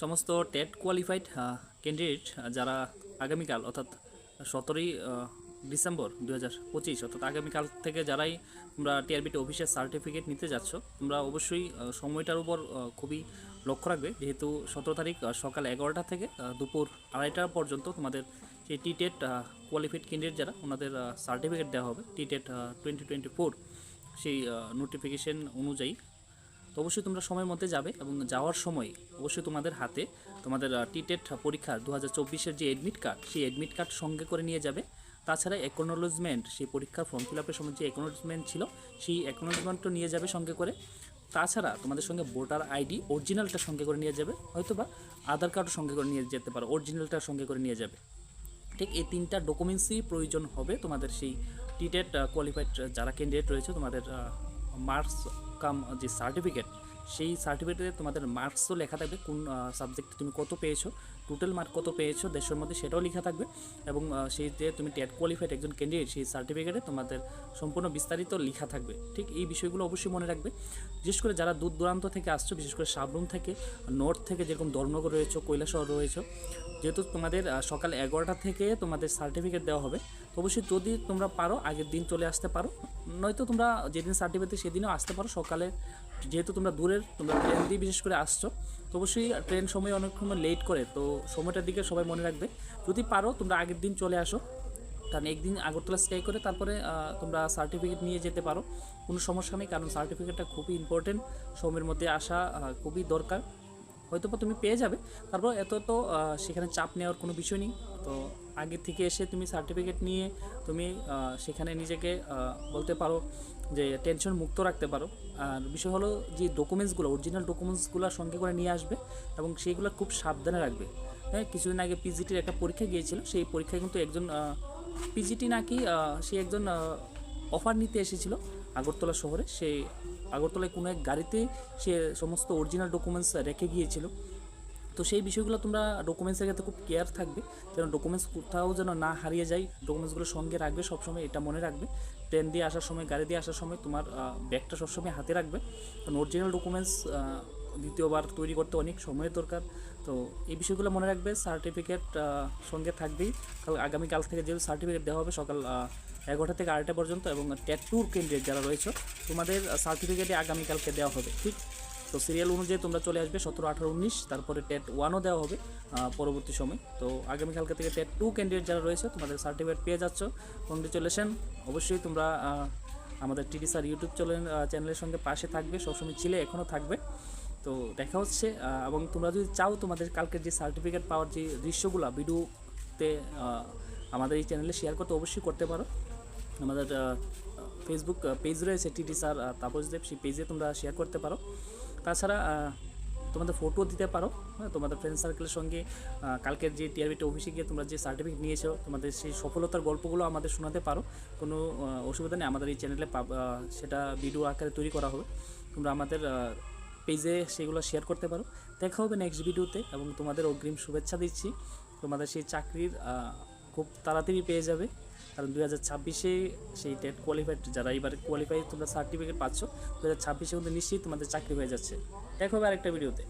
সমস্ত TET qualified candidate যারা আগামীকাল, অর্থাৎ সতেরোই ডিসেম্বর দু হাজার পঁচিশ, অর্থাৎ আগামীকাল থেকে যারাই তোমরা টিআরবিটি অফিসের সার্টিফিকেট নিতে যাচ্ছ, তোমরা অবশ্যই সময়টার উপর খুবই লক্ষ্য রাখবে। যেহেতু সতেরো তারিখ সকাল এগারোটা থেকে দুপুর আড়াইটা পর্যন্ত তোমাদের সেই টি টেট কোয়ালিফাইড ক্যান্ডিডেট যারা, ওনাদের সার্টিফিকেট দেওয়া হবে। T TET twenty twenty four সেই নোটিফিকেশন অনুযায়ী। তো অবশ্যই তোমরা সময়ের মধ্যে যাবে এবং যাওয়ার সময় অবশ্যই তোমাদের হাতে তোমাদের টিটেট পরীক্ষা দু হাজার যে অ্যাডমিট কার্ড সেই অ্যাডমিট কার্ড সঙ্গে করে নিয়ে যাবে। তাছাড়া একনোলজমেন্ট সেই পরীক্ষার ফর্ম ফিল আপের সময় যে একনোলজমেন্ট ছিল, সেই একনোলজমেন্টও নিয়ে যাবে সঙ্গে করে। তাছাড়া তোমাদের সঙ্গে ভোটার আইডি অরিজিনালটা সঙ্গে করে নিয়ে যাবে হয়তো বা আধার কার্ডও সঙ্গে করে নিয়ে যেতে পারো অরিজিনালটা সঙ্গে করে নিয়ে যাবে। ঠিক এই তিনটা ডকুমেন্টসই প্রয়োজন হবে তোমাদের সেই টিটেট কোয়ালিফাইড যারা ক্যান্ডিডেট রয়েছে তোমাদের মার্কস কাম যে সার্টিফিকেট সেই সার্টিফিকেটে তোমাদের মার্কসও লেখা থাকবে কোন সাবজেক্টে তুমি কত পেয়েছ টোটাল মার্ক কত পেয়েছ, দেশের মধ্যে সেটাও লেখা থাকবে। এবং সেই যে তুমি টেট কোয়ালিফাইড একজন ক্যান্ডিডেট সেই সার্টিফিকেটে তোমাদের সম্পূর্ণ বিস্তারিত লেখা থাকবে। ঠিক এই বিষয়গুলো অবশ্যই মনে রাখবে। বিশেষ করে যারা দূর দূরান্ত থেকে আসছো, বিশেষ করে সাবরুম থেকে নর্থ থেকে যেরকম ধর্মনগর রয়েছে, কৈলাসহর রয়েছে, যেহেতু তোমাদের সকাল এগারোটা থেকে তোমাদের সার্টিফিকেট দেওয়া হবে অবশ্যই যদি তোমরা পারো, আগের দিন চলে আসতে পারো। নয়তো তোমরা যেদিন সার্টিফিকেট সেদিনও আসতে পারো, সকালে যেহেতু তোমরা দূরের, তোমরা ট্রেন দিয়ে বিশেষ করে আসছো, তো অবশ্যই ট্রেন সময় অনেক সময় লেট করে, তো সময়টার দিকে সবাই মনে রাখবে। যদি পারো, তোমরা আগের দিন চলে আসো। কারণ একদিন আগরতলা স্টে করে তারপরে তোমরা সার্টিফিকেট নিয়ে যেতে পারো। কোনো সমস্যা নেই, কারণ সার্টিফিকেটটা খুবই ইম্পর্টেন্ট সময়ের মধ্যে আসা খুবই দরকার। হয়তো বা তুমি পেয়ে যাবে। তারপর এত তো সেখানে চাপ নেওয়ার কোনো বিষয় নেই। তো আগে থেকে এসে তুমি সার্টিফিকেট নিয়ে তুমি সেখানে নিজেকে বলতে পারো যে টেনশন মুক্ত রাখতে পারো। আর বিষয় হলো যে ডকুমেন্টসগুলো অরিজিনাল ডকুমেন্টসগুলো সঙ্গে করে নিয়ে আসবে এবং সেইগুলো খুব সাবধানে রাখবে। হ্যাঁ কিছুদিন আগে পিজিটির একটা পরীক্ষা গিয়েছিল, সেই পরীক্ষায় কিন্তু একজন পিজিটি নাকি সে একজন অফার নিতে এসেছিল আগরতলা শহরে। সে আগরতলায় কোনো এক গাড়িতে সে সমস্ত অরিজিনাল ডকুমেন্টস রেখে গিয়েছিল। তো সেই বিষয়গুলো তোমরা ডকুমেন্টসের ক্ষেত্রে খুব কেয়ার থাকবে। যেন ডকুমেন্টস কোথাও যেন না হারিয়ে যায় ডকুমেন্টসগুলো সঙ্গে রাখবে, সবসময় এটা মনে রাখবে। ট্রেন দিয়ে আসার সময়, গাড়ি দিয়ে আসার সময় তোমার ব্যাগটা সবসময় হাতে রাখবে। কারণ অরিজিনাল ডকুমেন্টস দ্বিতীয়বার তৈরি করতে অনেক সময়ের দরকার। তো এই বিষয়গুলো মনে রাখবে সার্টিফিকেট সঙ্গে থাকবেই। কাল, আগামীকাল থেকে যেহেতু সার্টিফিকেট দেওয়া হবে, সকাল এগারোটা থেকে আড়াইটা পর্যন্ত এবং ট্যাটুর ক্যান্ডিডেট যারা রয়েছে, তোমাদের সার্টিফিকেটে আগামীকালকে দেওয়া হবে, ঠিক? তো সিরিয়াল অনুযায়ী তোমরা চলে আসবে সতেরো, আঠারো, উনিশ, তারপরে টেট ওয়ানও দেওয়া হবে পরবর্তী সময়। তো আগামীকালকে থেকে টেট টু ক্যান্ডিডেট যারা রয়েছে, তোমাদের সার্টিফিকেট পেয়ে যাচ্ছ। কংগ্রেচুলেশন অবশ্যই তোমরা আমাদের টিডি স্যার ইউটিউব চ্যানেল চ্যানেলের সঙ্গে পাশে থাকবে, সবসময় ছিলে এখনও থাকবে। তো দেখা হচ্ছে এবং তোমরা যদি চাও তোমাদের কালকের যে সার্টিফিকেট পাওয়ার যে দৃশ্যগুলো, ভিডিওতে আমাদের এই চ্যানেলে শেয়ার করতে অবশ্যই করতে পারো। আমাদের ফেসবুক পেজ রয়েছে টিটি স্যার তাপসদেব, সেই পেজে তোমরা শেয়ার করতে পারো। তাছাড়া তোমাদের ফটো দিতে পারো হ্যাঁ তোমাদের ফ্রেন্ড সার্কেলের সঙ্গে কালকের যে টিআরবিটি অফিসে গিয়ে তোমরা যে সার্টিফিকেট নিয়েছো, তোমাদের সেই সফলতার গল্পগুলো আমাদের শোনাতে পারো। কোনো অসুবিধা নেই, আমাদের এই চ্যানেলে সেটা ভিডিও আকারে তৈরি করা হবে। তোমরা আমাদের পেজে সেগুলো শেয়ার করতে পারো। দেখা হবে নেক্সট ভিডিওতে এবং তোমাদের অগ্রিম শুভেচ্ছা দিচ্ছি। তোমাদের সেই চাকরির খুব তাড়াতাড়ি পেয়ে যাবে। কারণ দু হাজার ছাব্বিশে সেই টেট কোয়ালিফাইড যারা এবার কোয়ালিফাই তোমরা সার্টিফিকেট পাচ্ছ দু হাজার ছাব্বিশে মধ্যে নিশ্চয়ই তোমাদের চাকরি হয়ে যাচ্ছে। দেখো আরেকটা ভিডিওতে